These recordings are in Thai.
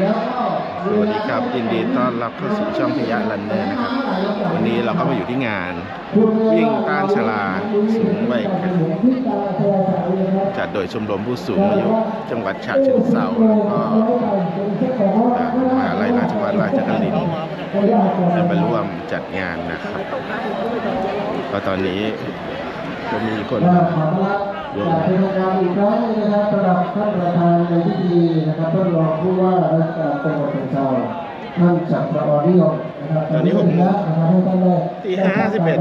แล้วก็สวัสดีครับยินดีต้อนรับเข้าสู่ช่องพยาลันเนอร์นะครับ วันนี้เราก็มาอยู่ที่งาน วิ่งต้านชราสูงวัยจัดโดยชมรมผู้สูงอายุจังหวัดฉะเชิงเทราแล้วก็มหาลัยราชภัฏราชนครินทร์ได้มาร่วมจัดงานนะครับก็ตอนนี้ก็มีคนก็มาขอต้อนรับ จากเป็นทางการอีกครั้งหนึงนะครับสำหรับท่านประธานในพิธีนะครับท่านรองผู้ว่าราชการจังหวัดเชียงรายท่านจักรวรรดิยมนะครับตอนนี้หกโมงนะครับให้ท่านได้ตีห้าสิบเอ็ด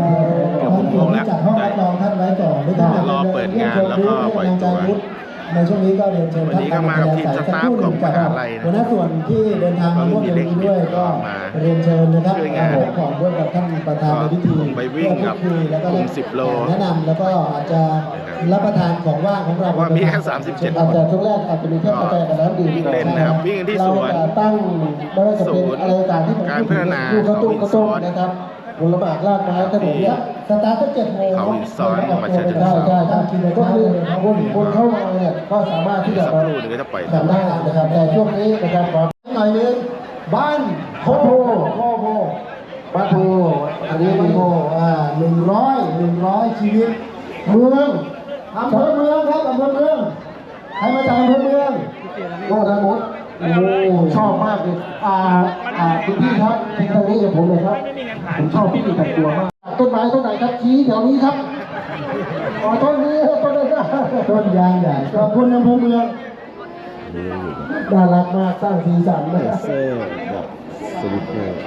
เกือบหกโมงแล้วจัดห้องรับรองท่านไว้ก่อนด้วยกันรอเปิดงานแล้วก็ปล่อยตัว ในช่วงนี้ก็เรียนเชิญวันนี้ก็มากับทีมสตาฟของมหาลัยนะหัวหน้าส่วนที่เดินทางมาร่วมในวันนี้ด้วยก็มาเรียนเชิญนะครับช่วยงานขอร่วมกับท่านประธานในพิธีลงไปวิ่งกับเพื่อพูดคุยแล้วก็กลุ่ม10โลแนะนำแล้วก็อาจจะรับประทานของว่างของเราว่ามีแค่37อาจจะช่วงแรกอาจจะมีแค่กาแฟกับน้ำดื่มวิ่งเล่นนะครับวิ่งกันที่สวนเราจะตั้งไม่ว่าจะเป็นศูนย์อะไรต่างๆที่ผมการพัฒนาพูดกระตุ้นกระตุ้นเขาหินซ้อนนะครับผลหมากลากไม้ขนมเนี้ยสตาร์ทตั้งเจ็ดโมงเขาหินซ้อนจังหวัดฉะเชิงใช่เทราใช่ครับก็คือคนคนเข้ามาเนี่ยก็สามารถที่จะสักครู่หนึ่งก็จะปล่อยทำได้นะครับแต่ช่วงนี้นะครับขอหน่อยนึงบ้านโคโพโคโพบ้านโพอันนี้บ้านโพอ่าหนึ่งร้อยหนึ่งร้อยชีวิตเมืองอำเภอเมืองครับอำเภอเมืองใครมาจากอำเภอเมืองโอ้ทางหมดโอ้ชอบมากเลยอ่าอ่าคุณพี่ครับที่ตรงนี้กับผมเลยครับผมชอบพี่แต่งตัวมาก ต้นไม้ต้นไหนครับชี้แถวนี้ครับอ๋อต้นนี้ต้นนี้ต้นยางใหญ่ขอบคุณอำเภอเมืองน่ารักมากสร้างสีสันเลยเซอร์แบบสลิปเปอร์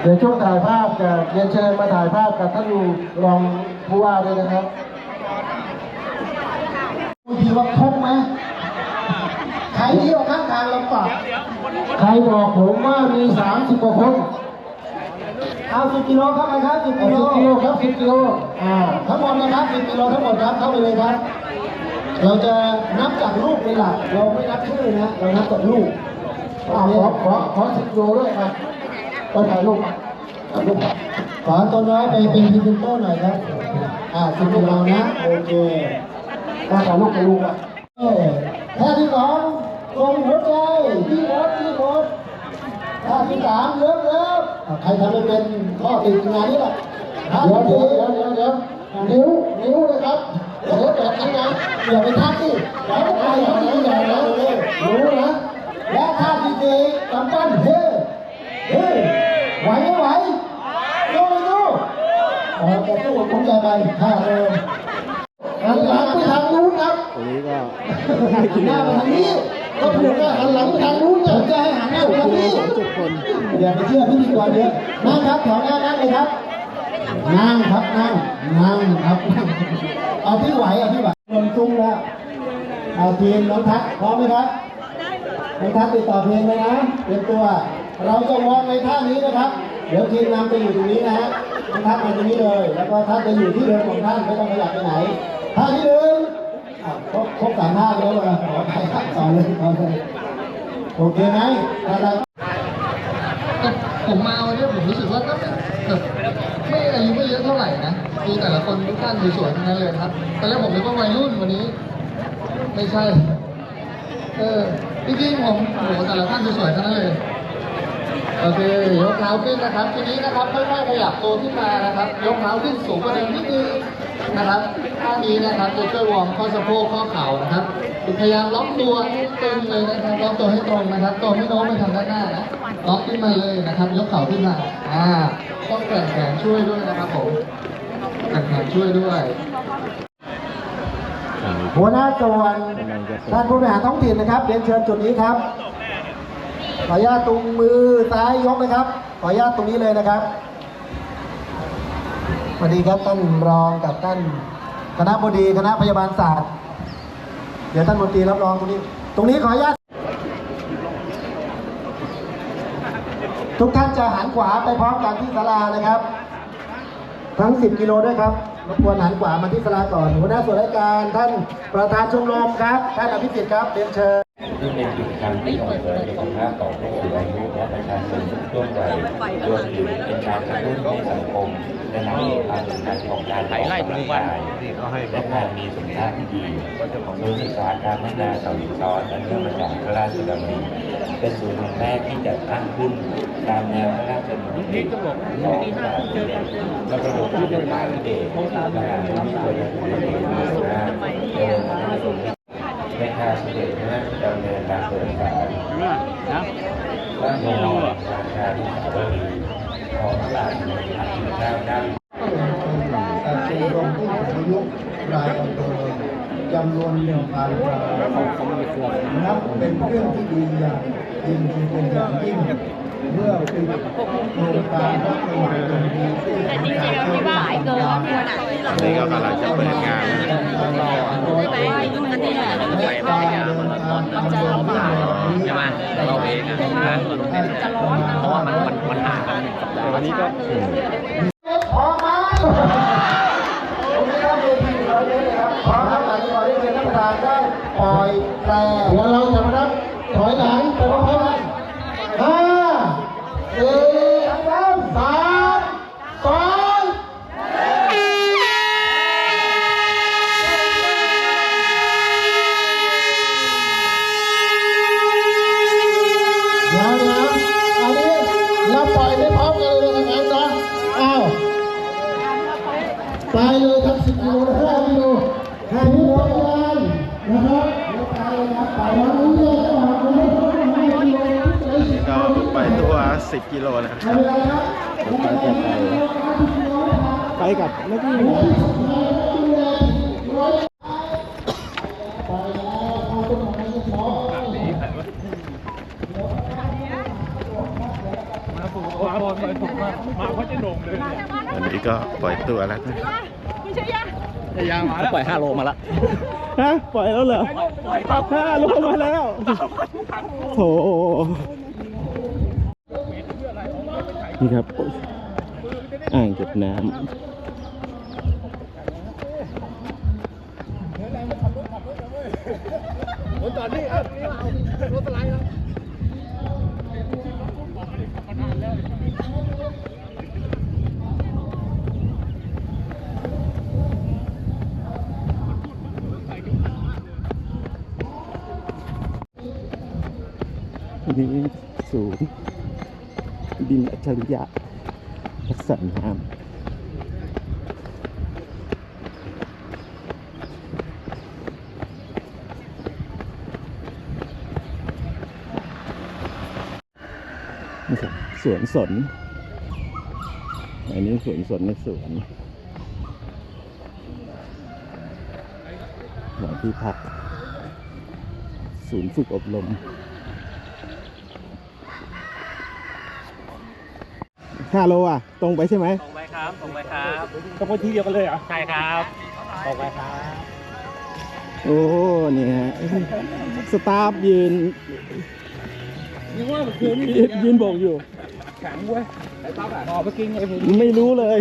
เดี๋ยวช่วงถ่ายภาพจะเรียนเชิญมาถ่ายภาพกับท่านรองผู้ว่าด้วยนะครับมีว่าคงไหมใค รที่อยู่ข้างทางลำบากใครบอกผมว่ามีสามสิบกว่าคนเอาสิบกิโลครับไปครับสิบกิโลกิโลครับสิบกิโลอ่าทั้งหมดนะครับสิบกิโลทั้งหมดครับเข้าไปเลยครับ เราจะนับจากลูกเป็นหลัก เราไม่นับชื่อนะ เรานับจากลูกอ่าขอขอขอสิบกิโลด้วยครับไปถ่ายรูปถ่ายรูปขอตัวน้อยไปเป็นพรีเซนเตอร์หน่อยครับ อ่าสิบกิโลนะ โอเคมาถ่ายรูปกับลูกอะเออท่าที่สอง ตรงหัวใจที่โคตที่โคตท่าที่สามเลิฟเลิฟอะใครทำไม่เป็นข้อติดงานนี้แหละเดี๋ยวเดี๋ยวเดี๋ยวเดี๋ยวเดี๋ยวนิ้วนิ้วนะครับเดี๋ยวแบบนี้นะอย่าไปทักสิแล้วก็ไปที่นี่อย่านะรู้นะและท่าที่สี่กำปั้นเฮ้เฮ้ไหวไม่ไหวโยโย่อ๋อจะสู้ผมใจไปท่าเดิมหันหลังไปทางนู้นครับตรงนี้ก็หันหน้าไปทางนี้ ก็ถูกนะหันหลังไปทางนู้นเนี่ยจะให้หันหน้าไปทางนี้จุดคนอย่าไปเชื่อพิธีกรเยอะนั่งครับแถวหน้านั่งเลยครับ นั่งครับนั่งนั่งครับนั่งเอาที่ไหวเอาที่ไหวลงซุ้มแล้วเอาทีมน้องทักพร้อมไหมครับน้องทักติดต่อเพลงเลยนะเตรียมตัว เราจะวอร์มในท่านี้นะครับ เดี๋ยวทีมนำจะอยู่ตรงนี้นะฮะน้องทักมาตรงนี้เลย แล้วก็ท่านจะอยู่ที่เดิมของท่านไม่ต้องขยับไปไหนท่าที่หนึ่งครบสามท่าแล้วเลยขอใครทั กสอนเลยเอาเลยโอเคไหมอะไรแต่ผมมาวันนี้ผมรู้สึกว่าก็ไม่อายุไม่เยอะเท่าไหร่นะดูแต่ละคนทุกท่านสวยๆทั้งนั้นเลยครับตอนแรกผมนึกว่าวัยรุ่นวันนี้ ไม่ใช่ เออจริงๆผมโหแต่ละท่านสวยๆทั้งนั้นเลยโอเคยกเท้าขึ้นนะครับ ทีนี้นะครับค่อยๆขยับตัวขึ้นมานะครับ ยกเท้าขึ้นสูงกว่าเดิมนิดนึงนะครับ ท่านี้นะครับจะช่วยวอร์มข้อสะโพกข้อเข่านะครับพยายามล็อกตัวให้ตึงเลยนะครับล็อกตัวให้ตรงนะครับตัวไม่โน้มไปทางด้านหน้านะล็อกขึ้นมาเลยนะครับ ยกเข่าขึ้นมาอ่าต้องแกว่งแขนช่วยด้วยนะครับผมแกว่งแขนช่วยด้วยหัวหน้าส่วนท่านผู้บริหารท้องถิ่นนะครับเรียนเชิญจุดนี้ครับ ขออนุญาตตรงมือซ้ายยกนะครับ ขออนุญาตตรงนี้เลยนะครับสวัสดีครับท่านรองกับท่าน ณะบดีคณะพยาบาลศาสตร์ เดี๋ยวท่านมนตรีรับรองตรงนี้ ตรงนี้ขออนุญาตทุกท่านจะหันขวาไปพร้อมกันที่ศาลานะครับ ทั้ง 10 กิโลด้วยครับรบกวนหันขวามาที่ศาลาก่อนหัวหน้าส่วนราชการท่านประธานชมรมครับ ท่านอภิสิทธิ์ครับเรียนเชิญ ซึ่งเป็นกิจกรรมที่ส่งเสริมสุขภาพต่อผู้สูงอายุและประชาชนทุกช่วงวัยรวมถึงเป็นการกระตุ้นให้สังคมและนักมีความสำคัญของการออกกำลังกายและการมีสุขภาพที่ดีศูนย์ศึกษาการพัฒนาสาวิซ้อนและเนื่องมาจากพระราชดำริเป็นศูนย์แห่งแรกที่จัดตั้งขึ้นตามแนวพระราชดำริของพระบาทสมเด็จพระรมราชาธิเรมหาภูมิพลอดุลยเดชมหาราชในวันพระบรมในคาเด็จพระราชดำเนินตามเดินสายพระบรมราชางพระบาทสด็จ ระจุลเกล้าเจ้าอยู่หัวแต่ชมรมผู้สูงอายุรายอำเภอจำนวนหนึ่งพันรายนับเป็นเรื่องที่ดีอย่างยินดีเป็นอย่างยิ่งเมื่อปิดโครงการรับสมัครตรงนี้ที่แต่จริงๆเราคิดว่าหวรอะนี่ก็กำลังจะเปิดงาน เราเองอะเพราะว่ามันมันมันห่างกันหนึ่งสัปดาห์วันนี้ก็ พร้อมไหมตรงนี้ครับเวทีเราเยอะเลยครับพร้อมครับหลังจากที่เป็นนักประธานได้ปล่อยแต่แล้วเราจะมานับถอยหลังไปพร้อมกันห้าสี่สามสองเดี๋ยวเดี๋ยวอันนี้ เราปล่อยไม่พร้อมกันเลยนะครับนะอ้าวไปเลยครับสิบกิโลนะห้ากิโลห้ากิโลกันะครับแล้วไปเลยครับไปแล้วนี่เลยจะคนไม่ต้องห้ากิโลนี่ก็ปตัว10กิโลนะครับไม่เป็นไรครับไปกับนักวิ่ง อันนี้ก็ปล่อยตัวแล้วนะปล่อย5โลมาละฮะปล่อยแล้วเหรอห้าลงมาแล้วโถนี่ครับอ่างเก็บน้ำนี่ศูนย์ดินอั จริยะรักษาน้ำนี่ครับสวนสน อันนี้สวนสนในสวนหลังที่พัก ศูนย์ฝึกอบรม ห้าโลอะ ตรงไปใช่ไหมตรงไปครับตรงไปครับก็ไปที่เดียวกันเลยอะใช่ครับตรงไปครับ โอ้นี่ฮะสตาฟยืนยังว่ามันคือยืนโบกอยู่แข็งเว้ยไอ้ตาแบบออกไปกินไอ้ผมไม่รู้เลย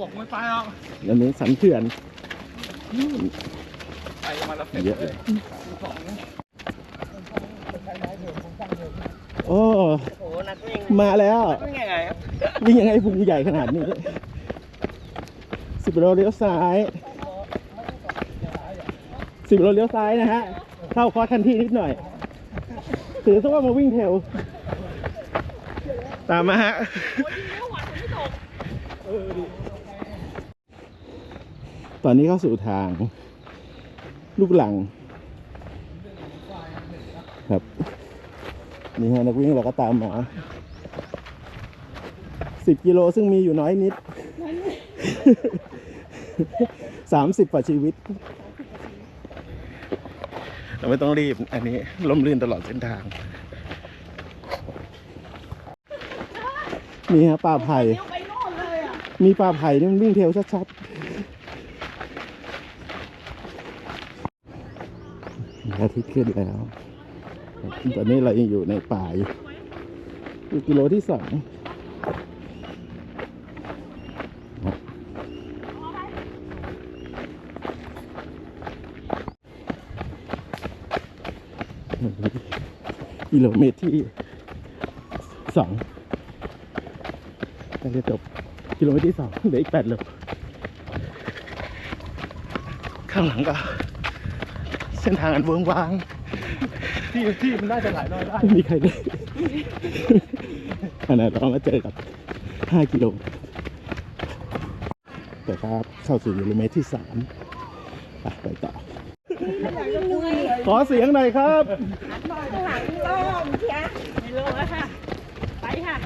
บอกไม่ไปหรอกอันนี้สันเขื่อนเยอะเลยโอ้โอ้นักวิ่งมาแล้ววิ่งยังไงครับ วิ่งยังไงพุงใหญ่ขนาดนี้ สิบโลเลี้ยวซ้ายสิบโลเลี้ยวซ้ายนะฮะ เข้าคอสทันทีนิดหน่อย ถือซะว่ามาวิ่งเทลตามมาฮะตอนนี้เข้าสู่ทาง ลูกหลัง ครับ นี่ฮะนักวิ่งเราก็ตามมา สิบกิโลซึ่งมีอยู่น้อยนิดสามสิบกว่าชีวิต เราไม่ต้องรีบ อันนี้ล่มลื่นตลอดเส้นทาง นี่ฮะป่าไผ่ มีป่าไผ่นี่มันวิ่งเทรลชัดๆอาทิตย์ขึ้นแล้ว ตอนนี้เรายังอยู่ในป่าอยู่อยู่กิโลที่สอง กิโลเมตรที่สองใกล้จะจบกิโลเมตรที่สองเหลืออีกแปดโลข้างหลังก็ เส้นทางอันเวิงวาง ที่ที่มันน่าจะหลายร้อยได้ไม่มีใครเลยอันนั้นต้องมาเจอกับ 5 กิโล แต่ครับเข้าสู่กิโลเมตรที่3ไปไปต่อ ขอเสียงหน่อยครับ ไม่รู้แล้วค่ะ ไปค่ะ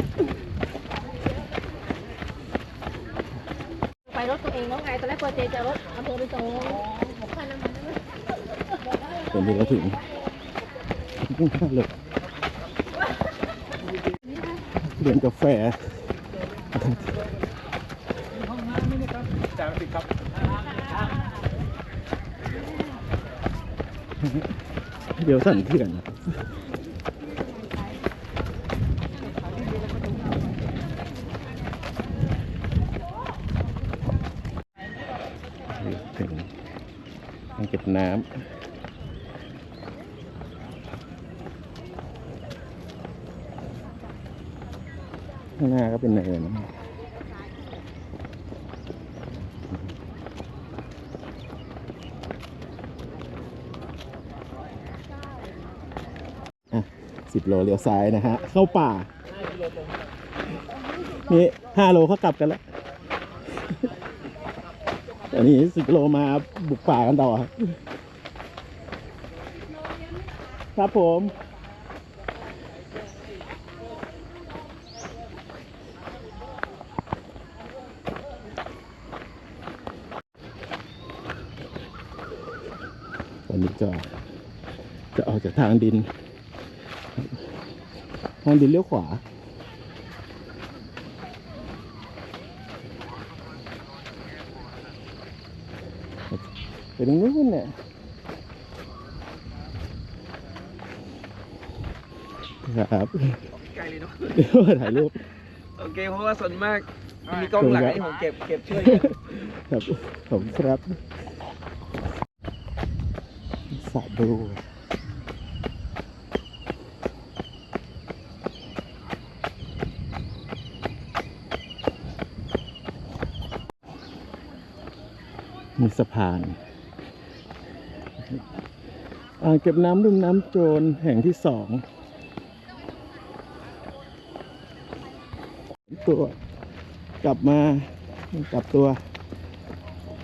ไปรถตัวเองแล้วไงตอนแรกเปิดเจจะรถอำเภอไปส่งผมพันน้ำมันด้วยตอนนี้ก็ถึงมุ่งหน้าเลยเรียนกาแฟจ่ายมาสิครับเดี๋ยวสั่นเถื่อนนะครับ ถึงอ่างเก็บน้ำข้างหน้าก็เป็นเนินนะครับอะ สิบโลเลี้ยวซ้ายนะฮะ เข้าป่า นี่ห้าโลเขากลับกันแล้ว อันนี้สิบโลมาบุกป่ากันต่อ ครับครับผม วันนี้จะจะออกจากทางดิน ทางดินเลี้ยวขวา ไปตรงนู้นเนี่ยครับไกลเลยเนาะเดี๋ยวถ่ายรูป โอเค เพราะว่าส่วนมากมีกล้องหลังให้ผมเก็บเก็บช่วยครับผมครับสะดู สะพานอ่างเก็บน้ำรุ่มน้ำโจรแห่งที่สองตัวกลับมากลับตัว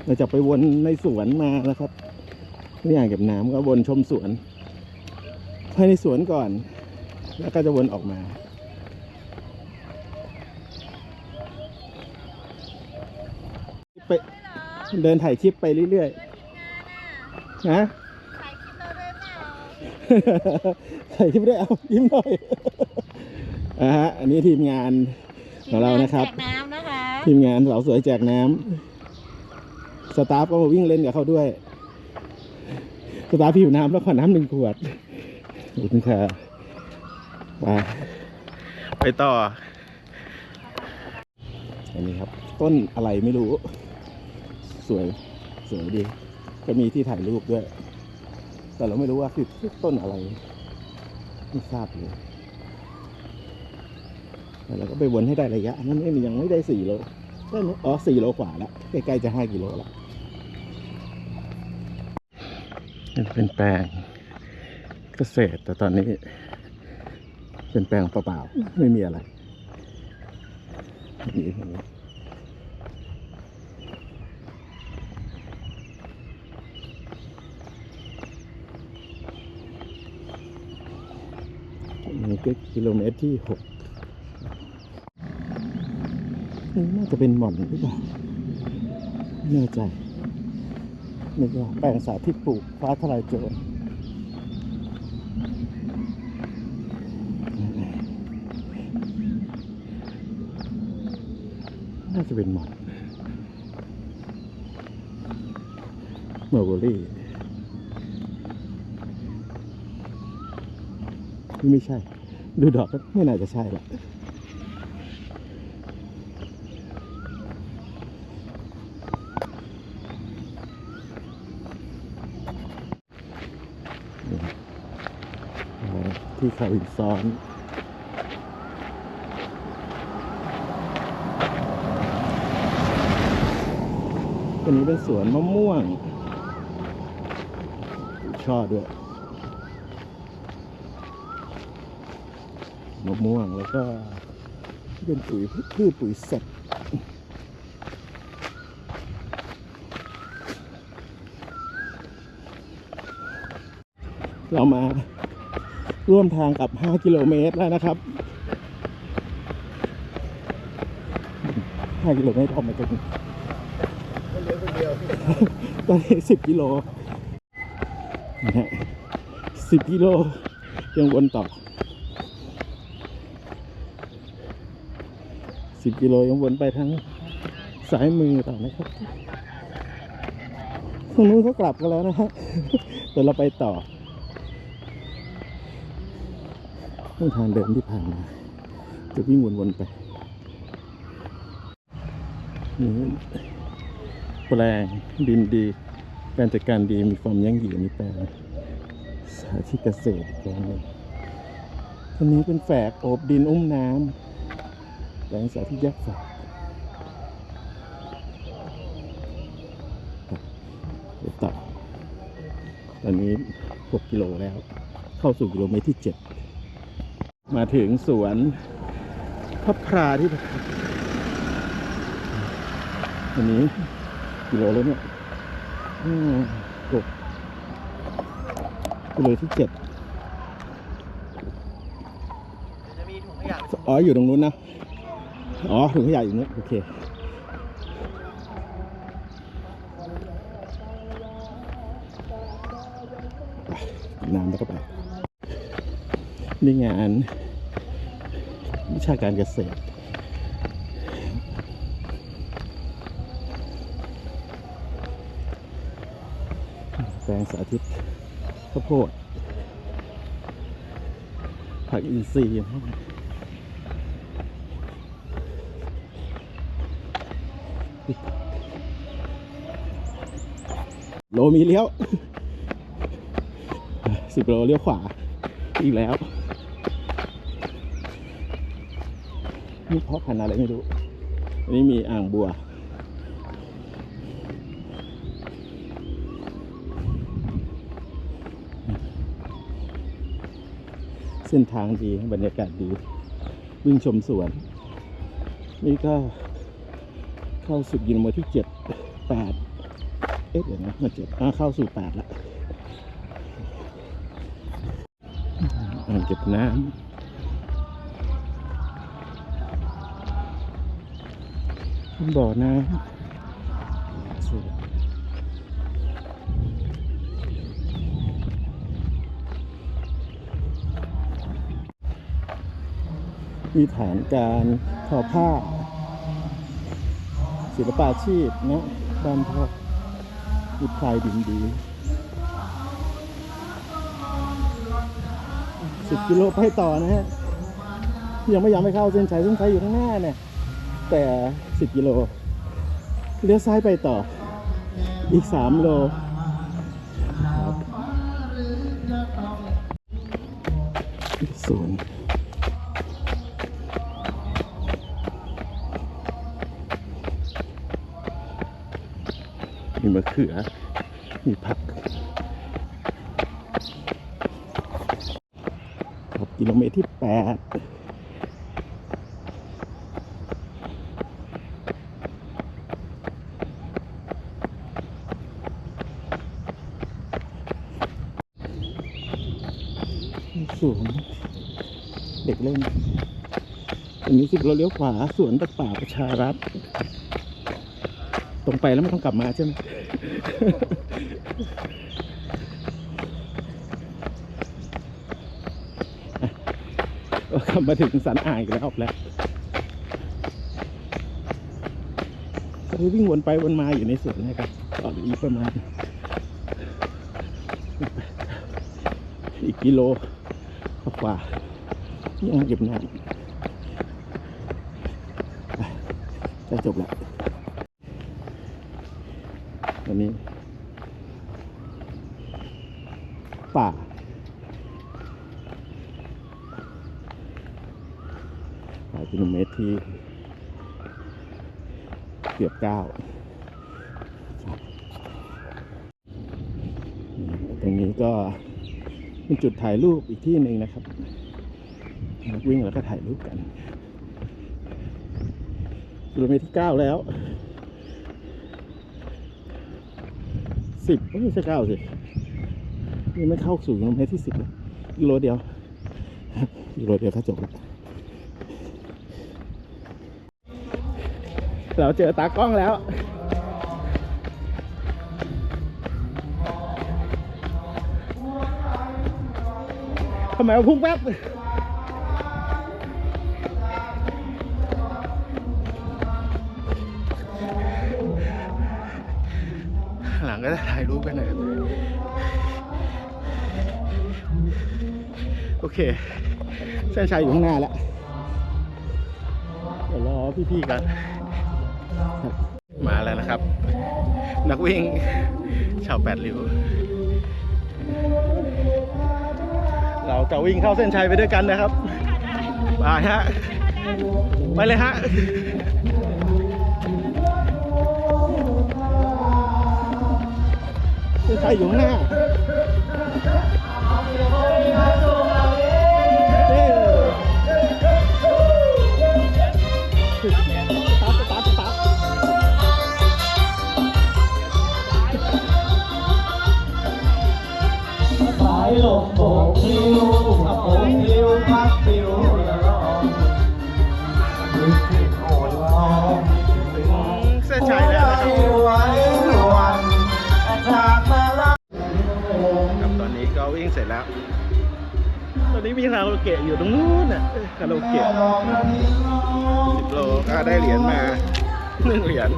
เราจะไปวนในสวนมานะครับนี่อ่างเก็บน้ำก็วนชมสวนภายในสวนก่อน แล้วก็จะวนออกมาไป เดินถ่ายคลิปไปเรื่อยๆ นะ ถ่ายคลิปด้วยเอายิ้มหน่อยอ่าฮะอันนี้ทีมงานของเรานะครับ แจกน้ำนะคะ ทีมงานสาวสวยแจกน้ำสตาฟก็มาวิ่งเล่นกับเขาด้วย สตาฟผิวน้ำแล้วขอน้ำหนึ่งขวดขอบคุณค่ะไปไปต่อ อันนี้ครับ ต้นอะไรไม่รู้ สวยสวยดีก็มีที่ถ่ายรูปด้วย แต่เราไม่รู้ว่าคือต้นอะไร ไม่ทราบเลยแต่เราก็ไปวนให้ได้ระยะ นั้นไม่ยังไม่ได้สี่โลได้ไหมอ๋อสี่โลกว่าแล้วใกล้ๆจะห้ากิโลแล้วนี่เป็นแปลงเกษตรแต่ตอนนี้ เป็นแปลงเปล่าๆไม่มีอะไรนี่ เห็นไหมอันนี่ก็กิโลเมตรที่หกนี่น่าจะเป็นหม่อนหรือเปล่าแน่ใจนึกว่าแปลงสาธิตปลูกฟ้าทลายโจรน่าจะเป็นหม่อนเมอร์เบอรี่ไม่ใช่ ดูดอกไม่น่าจะใช่ละที่เขาหินซ้อนตัวนี้เป็นสวนมะม่วงช่อด้วย มะม่วงแล้วก็เป็นปุ๋ยพืชปุ๋ยสัตว์เรามาร่วมทางกับ 5 กิโลเมตรแล้วนะครับ 5 กิโลเมตรออกมาจากตอนนี้10 กิโลนะฮะ10 กิโลยังวนต่อ สิบกิโลยังวนไปทางซ้ายมือต่อนะครับตรงนู้นเขากลับกันแล้วนะฮะเดี๋ยวเราไปต่อทางเดิมที่ผ่านมาจะวิ่งวนๆไปนี่แปลงดินดี การจัดการดีมีความยั่งยืนนี่แปลงสาธิตเกษตรอีกแปลงหนึงอันนี้เป็นแฝกโอบดินอุ้มน้ำ แปลงสาธิตยักษ์ฝากเดี๋ยวต่อตอนนี้ 6 กิโลแล้ว เข้าสู่กิโลเมตรที่ 7 มาถึงสวนพับพราที่อันนี้กิโลแล้วเนี่ยอืมหกกิโลที่7อ๋อ อยู่ตรงนู้นนะ อ๋อถุงขยะอยู่นู้นโอเคน้ำแล้วก็ไปนี่งานวิชาการเกษตรแปลงสาธิตข้าวโพดผักอินทรีย์ ลมีเลี้ยวสิบโลเลี้ยวขวา อีกแล้วนี่เพาะพันธุ์อะไรไม่รู้อันนี้มีอ่างบัว เส้นทางดี บรรยากาศดี วิ่งชมสวน นี่ก็เข้าสุดกิโมตรที่เจ็ดแปด เอ๊ะเดี๋ยวนะมาเจ็ดอ่าเข้าสู่แปดละอ่างเก็บน้ำบ่อน้ำมีฐานการทอผ้า ศิลปาชีพนะบ้านพ่อ อุทัยดินดีสิบกิโลไปต่อนะฮะยังไม่ยอมไม่เข้าเส้นชัยเส้นชัยอยู่ข้างหน้าเนี่ย แต่สิบกิโลเลี้ยวซ้ายไปต่อ อีกสามโลครับศูนย์ มะเขือ มีผักหกกิโลเมตรที่แปดสวนเด็กเล่น อันนี้สิบเราเลี้ยวขวาสวนตะป่าประชารัฐ ไปแล้วไม่ต้องกลับมาใช่ไหมกลับมาถึงสันอ่างอีกแล้วแล้วก็วิ่งวนไปวนมาอยู่ในสวนนะครับต่ออีกประมาณ อีกกิโลกว่ายังเก็บน้ำไปจะจบแล้ววันนี้ ป่าายกิโลเมตรที่เกือบเก้าตรงนี้ก็เป็นจุดถ่ายรูปอีกที่หนึ่งนะครับ วิ่งแล้วก็ถ่ายรูปกันกิโลเมตรที่เก้าแล้วสิบไม่ใช่เก้าสินี่ไม่เข้าสู่กิโลเมตรที่สิบเลยกิโลเดียวกิโลเดียวก็จบแล้ว เราเจอตากล้องแล้ว ทำไมเอาพุ่งแป๊บหลังก็จะถ่ายรูปกันนะครับ โอเคเส้นชัยอยู่ข้างหน้าแล้ว เดี๋ยวรอพี่ๆกัน มาแล้วนะครับ นักวิ่งชาวแปดริ้วเราจะวิ่งเข้าเส้นชัยไปด้วยกันนะครับไปฮะไปเลยฮะเส้นชัยอยู่ข้างหน้า มโบกพิวขับโบกพิวพักพิวละลองโอนทองเส้นชัยแล้วนะครับไว้วันจากมาละครับตอนนี้ก็วิ่งเสร็จแล้ว ตอนนี้มีคาราโอเกะอยู่ตรงนู้นน่ะคาราโอเกะลองระนี้น้อง10โลก็ได้เหรียญมาหนึ่งเหรียญ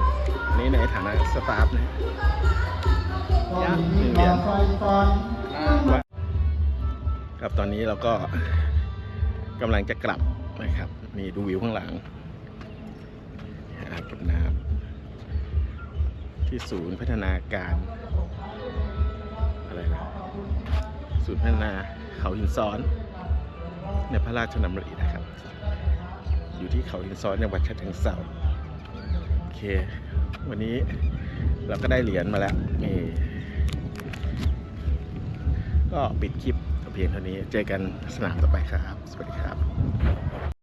นี่ในฐานะสตาฟนะก็มีความไฟฟัน ครับตอนนี้เราก็กำลังจะกลับนะครับมีดูวิวข้างหลังอาบน้ำที่ศูนย์พัฒนาการอะไรนะศูนย์พัฒนาเขาหินซ้อน ในพระราชดำรินะครับ อยู่ที่เขาหินซ้อนจังหวัดฉะเชิงเทราโอเค วันนี้เราก็ได้เหรียญมาแล้วนี่ก็ปิดคลิป เพียงเท่านี้ เจอกันสนามต่อไปครับ สวัสดีครับ